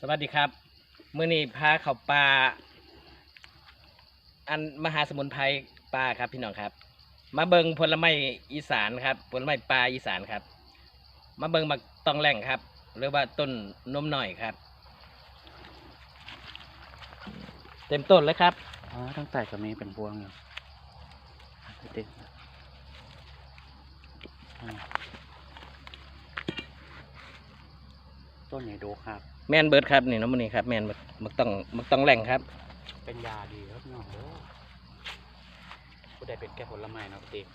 สวัสดีครับมื้อนี้พาเขาป่าอันมหาสมุนไพรป่าครับพี่น้องครับ มาเบิงผลไม้อีสานครับ ผลไม้ป่าอีสานครับ มาเบิงมักตองแหล่งครับ หรือว่าต้นนมหน่อยครับ เต็มต้นเลยครับอ๋อตั้งแต่ก็มีเป็นพวงอยู่ติดอืม ต้นใหญ่โดครับ แมนเบิร์ดครับนี่น้องมันนี่ครับแมนเบิดมักต้องมักต้องแหล่งครับ เป็นยาดีครับพี่น้องเด้อผู้ใดเป็นแก่ผลไม้เนาะพี่ติ๊ก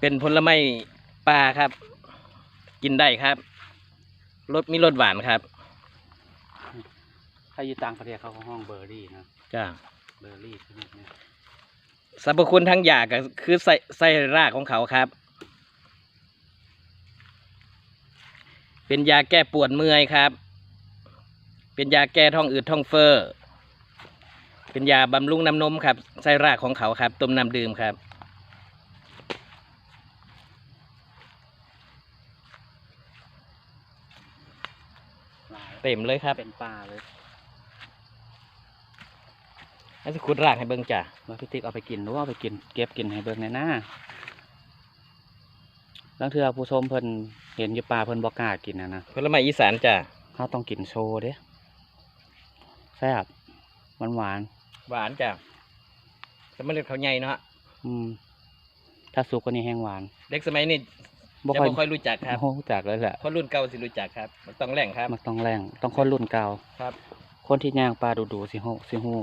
เป็นผลไม้ป่าครับ กินได้ครับรสมีรสหวานครับถ้าอยู่ต่างประเทศเขาก็ห้องเบอร์รี่นะจ้าเบอร์รี่ใช่ไหมเนี่ยสรรพคุณทั้งยาก็คือใส่ใส่รากของเขาครับ เป็นยาแก้ปวดเมื่อยครับ เป็นยาแก้ท้องอืดท้องเฟ้อ เป็นยาบำรุงน้ำนมครับใส่รากของเขาครับ ต้มน้ำดื่มครับหลายเต็มเลยครับเป็นปลาเลยนั่นสิขุดรากให้เบิ่งจ้ะว่าพี่ติ๊กเอาไปกินหรือว่าเอาไปกิน เก็บกินให้เบิ่งในหน้า บางเทื่อผู้ชมเพิ่นเห็นอยู่ปลาเพิ่นบ่กล้ากินนะนะผลไม้อีสานจ้ะเขาต้องกินโชว์เด้แซ่บหวานหวานหวานจ้ะสมัยเล็กเขาใหญ่เนาะๆอืม ถ้าสุกกว่านี้แห้งหวาน เด็กสมัยนี้บ่จะค่อยบ่ค่อยรู้จักครับโอ้รู้จักเลยแหละคนรุ่นเก่าสิรู้จักครับมันต้องแหล่งครับมันต้องแรงต้องคนรุ่นเก่าครับ คนที่ย่างปลาดูๆสิฮู้สิฮู้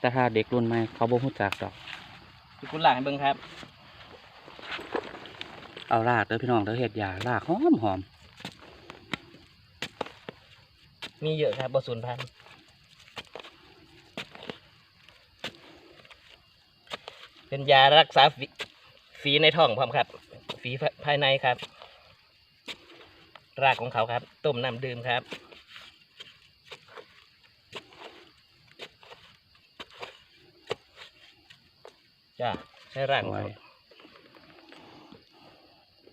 แต่ถ้าเด็กรุ่นใหม่เขาบ่รู้จักดอกสิขุดรากให้เบิ่งครับ เอารากเด้อพี่น้องเด้อเฮ็ดยารากหอมหอมมีเยอะครับบ่สูญพันเป็นยารักษาฝีในท้องพร้อมครับ ฝีภายในครับ รากของเขาครับ ต้มน้ำดื่มครับจ้าใช้รากของไว้เขา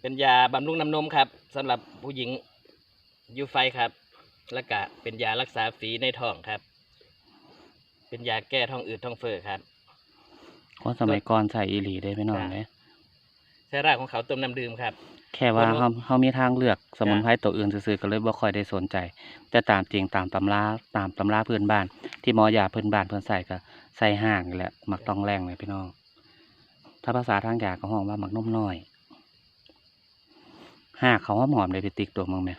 เป็นยาบำรุงน้ำนมครับสำหรับผู้หญิงยูไฟครับ แล้วก็เป็นยารักษาฝีในท้องครับ เป็นยาแก้ท้องอืดท้องเฟ้อครับคนสมัยก่อนใส่อีหลีเด้พี่น้องจ้ะเด้ใช้รากของเขาต้มน้ำดื่มครับ แค่ว่าคนรู้เฮาเฮามีทางเลือกสมุนไพรตัวอื่นซื่อๆก็เลยบ่ค่อยได้สนใจ แต่ตามจริงตามตำราตามตำราพื้นบ้าน ที่หมอยาพื้นบ้านเพิ่นใส่ก็ใส่ห่างนี่แหละมักต้องแรงเลยพี่น้อง ถ้าภาษาทางยาก็ห้องว่ามักนุ่มน้อย หากเขาหอมหอมเลยพี่ติ๊กตัวมึงแม่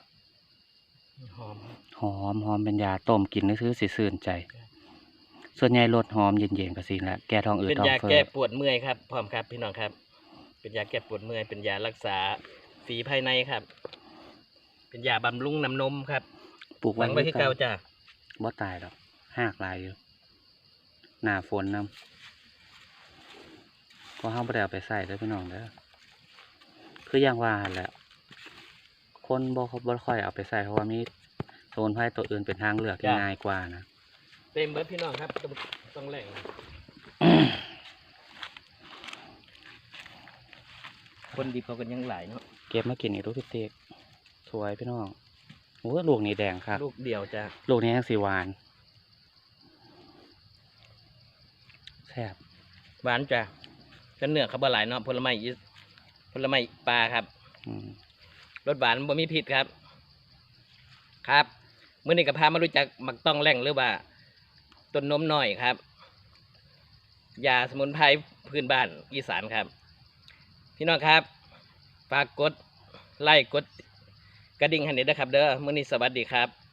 หอมหอมหอมเป็นยาต้มกินนี่ซื้อสิซื่นใจ ส่วนใหญ่รสหอมเย็นๆก็สิแหละแก้ท้องอืดเป็นท้องยาเฟ้แก้อปวดเมื่อยครับพร้อมครับพี่น้องครับ เป็นยาแก้ปวดเมื่อยเป็นยารักษาฝีภายในครับ เป็นยาบำรุงน้ำนมครับปลูกหวังไว้ที่เก่าจ้ะบ่ตายดอกหากหลายอยู่หน้าฝนนํเพราะเฮาบ่ได้เอาไปใส่เด้อพี่น้องเด้อคืออย่างว่าหั่นแหละ คนบ่เขาบ่ค่อยเอาไปใส่เพราะว่ามีสมุนไพรตัวอื่นเป็นทางเลือกที่ง่ายกว่านะเต็มเบิร์ดพี่น้องครับต้องต้องแหล่งคนดีเขากันยังหลายเนาะเก็บมากินอีกรูปพี่เตกสวยพี่น้องโอ้ลูกนี่แดงครับลูกเดียวจ้ะลูกนี้แห้งสีหวานแซ่บหวานจ้ะกันเนื้อเขาบ่หลายเนาะผลไม้อีผลไม้ปลาครับ อืม รสหวานบ่มีพิษครับ ครับมื่อนี้ก็พามารู้จักมักต้องแหล่งหรือว่าต้นนมน้อยครับยาสมุนไพรพื้นบ้านอีสานครับ พี่น้องครับฝากกดไลค์กดกระดิ่งให้หน่อยนะครับ เด้อมื่อนี้สวัสดีครับ